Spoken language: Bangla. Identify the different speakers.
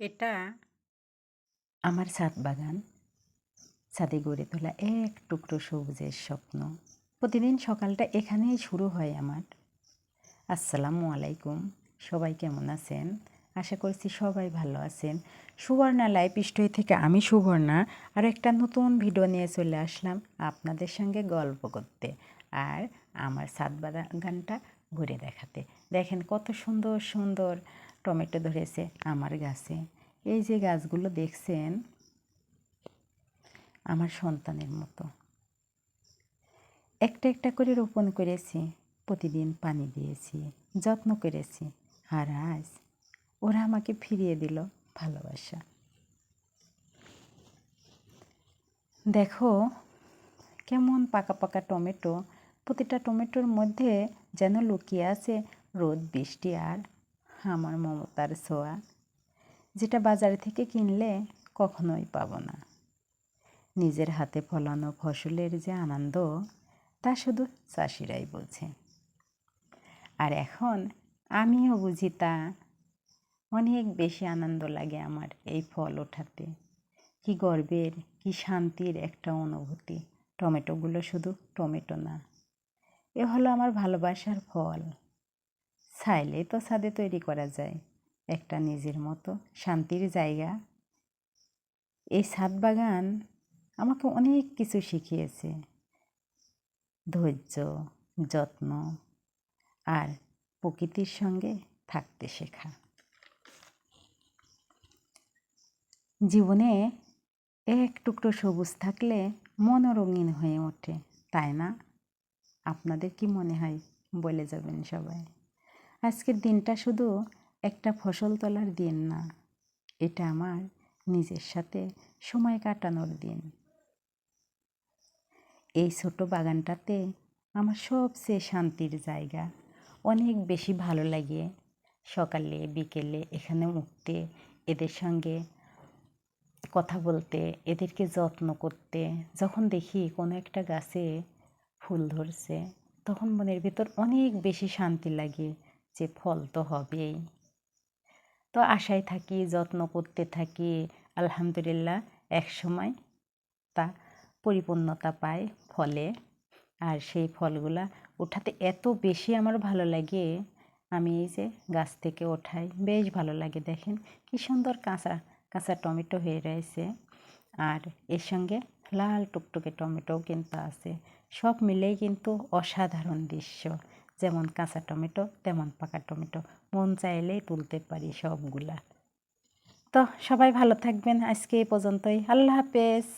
Speaker 1: এটা আমার ছাদ বাগান। ছাদে গড়ে তোলা এক টুকরো সবুজের স্বপ্ন। প্রতিদিন সকালটা এখানেই শুরু হয় আমার। আসসালামু আলাইকুম। সবাই কেমন আছেন? আশা করছি সবাই ভালো আছেন। সুবর্ণা লাইফ স্টোরি থেকে আমি সুবর্ণা। আর একটা নতুন ভিডিও নিয়ে চলে আসলাম আপনাদের সঙ্গে গল্প করতে আর আমার ছাদ বাগানটা ঘুরে দেখাতে। দেখেন কত সুন্দর সুন্দর টমেটো ধরেছে আমার গাছে। এই যে গাছগুলো দেখছেন, আমার সন্তানের মতো। একটা একটা করে রোপণ করেছি, প্রতিদিন পানি দিয়েছি, যত্ন করেছি, আর আজ ওরা আমাকে ফিরিয়ে দিল ভালোবাসা। দেখো, কেমন পাকা পাকা টমেটো, প্রতিটা টমেটোর মধ্যে যেন লুকিয়ে আছে রোদ, বৃষ্টি আর আমার মমতার ছোঁয়া, যেটা বাজার থেকে কিনলে কখনোই পাবো না। নিজের হাতে ফলানো ফসলের যে আনন্দ, তা শুধু চাষিরাই বোঝে। আর এখন আমিও বুঝি তা। অনেক বেশি আনন্দ লাগে আমার এই ফল ওঠাতে। কি গর্বের, কি শান্তির একটা অনুভূতি। টমেটোগুলো শুধু টমেটো না, এ হলো আমার ভালোবাসার ফল। চাইলেই তো ছাদে তৈরি করা যায়। একটা নিজের মতো শান্তির জায়গা। এই ছাদ বাগান আমাকে অনেক কিছু শিখিয়েছে। ধৈর্য, যত্ন আর প্রকৃতির সঙ্গে থাকতে শেখা। জীবনে এক টুকরো সবুজ থাকলে মনও রঙিন হয়ে ওঠে, তাই না? আপনাদের কি মনে হয়? বলে যাবেন সবাই। আজকের দিনটা শুধু একটা ফসল তোলার দিন না, এটা আমার নিজের সাথে সময় কাটানোর দিন। এই ছোট বাগানটাতে আমার সবচেয়ে শান্তির জায়গা। অনেক বেশি ভালো লাগে। সকালে, বিকেলে এখানে উঠতে, এদের সঙ্গে কথা বলতে, এদেরকে যত্ন করতে। যখন দেখি কোনো একটা গাছে ফুল ধরছে, তখন মনের ভেতর অনেক বেশি শান্তি লাগে। যে ফল তো হবেই। তো আশায় থাকি, যত্ন করতে থাকি, আলহামদুলিল্লাহ এক সময় তা পরিপূর্ণতা পায় ফলে। আর সেই ফলগুলা ওঠাতে এত বেশি আমার ভালো লাগে, আমি এই যে গাছ থেকে ওঠাই বেশ ভালো লাগে দেখেন, কি সুন্দর কাঁচা কাঁচা টমেটো হয়ে রয়েছে। আর এর সঙ্গে লাল টুকটুকে টমেটোও কিন্তু আছে। সব মিলেই কিন্তু অসাধারণ দৃশ্য। যেমন কাঁচা টমেটো, তেমন পাকা টমেটো। মন চাইলেই তুলতে পারি সবগুলা। তো সবাই ভালো থাকবেন। আজকে এই পর্যন্তই। আল্লাহ হাফেজ।